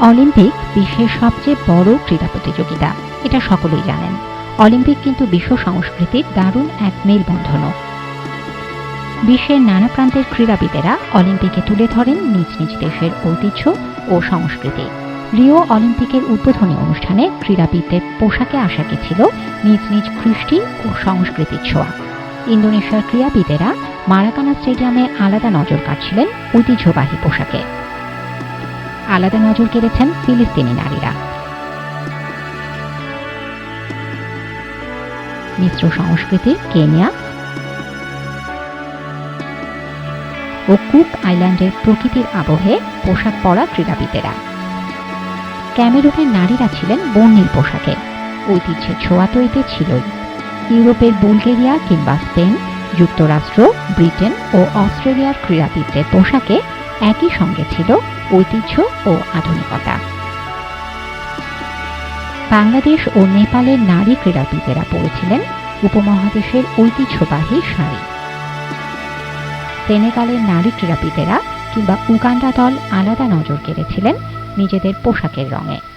Olympic বিশ্বের সবচেয়ে বড় ক্রীড়া প্রতিযোগিতা, এটা সকলেই জানেন। অলিম্পিক কিন্তু বিশ্ব সংস্কৃতির দারুণ এক মেলবন্ধনও। বিশ্বের নানা প্রান্তের ক্রীড়াবিদেরা অলিম্পিকে তুলে ধরেন নিজ নিজ দেশের ঐতিহ্য ও সংস্কৃতি। রিও অলিম্পিকের উদ্বোধনী অনুষ্ঠানে ক্রীড়াবিদদের পোশাকে আশাকে ছিল নিজ নিজ কৃষ্টি ও সংস্কৃতির ছোঁয়া। ইন্দোনেশিয়ার ক্রীড়াবিদেরা মারাকানা স্টেডিয়ামে আলাদা নজর কাটছিলেন ঐতিহ্যবাহী পোশাকে। আলাদা নজর কেড়েছেন ফিলিস্তিনি নারীরা। মিশ্র সংস্কৃতির কেনিয়া ও কুক আইল্যান্ডের প্রকৃতির আবহে পোশাক পরা ক্রীড়াবিদেরা। ক্যামেরুনের নারীরা ছিলেন বর্ণিল পোশাকে। ঐতিহ্যের ছোঁয়া তো এতে ছিলই। ইউরোপের বুলগেরিয়া কিংবা স্পেন, যুক্তরাষ্ট্র, ব্রিটেন ও অস্ট্রেলিয়ার ক্রীড়াবিদদের পোশাকে একই সঙ্গে ছিল ঐতিহ্য ও আধুনিকতা। বাংলাদেশ ও নেপালের নারী ক্রীড়াবিদেরা পড়েছিলেন উপমহাদেশের ঐতিহ্যবাহী শাড়ি সেনেগালের নারী ক্রীড়াবিদেরা কিংবা উগান্ডা দল আলাদা নজর কেড়েছিলেন নিজেদের পোশাকের রঙে।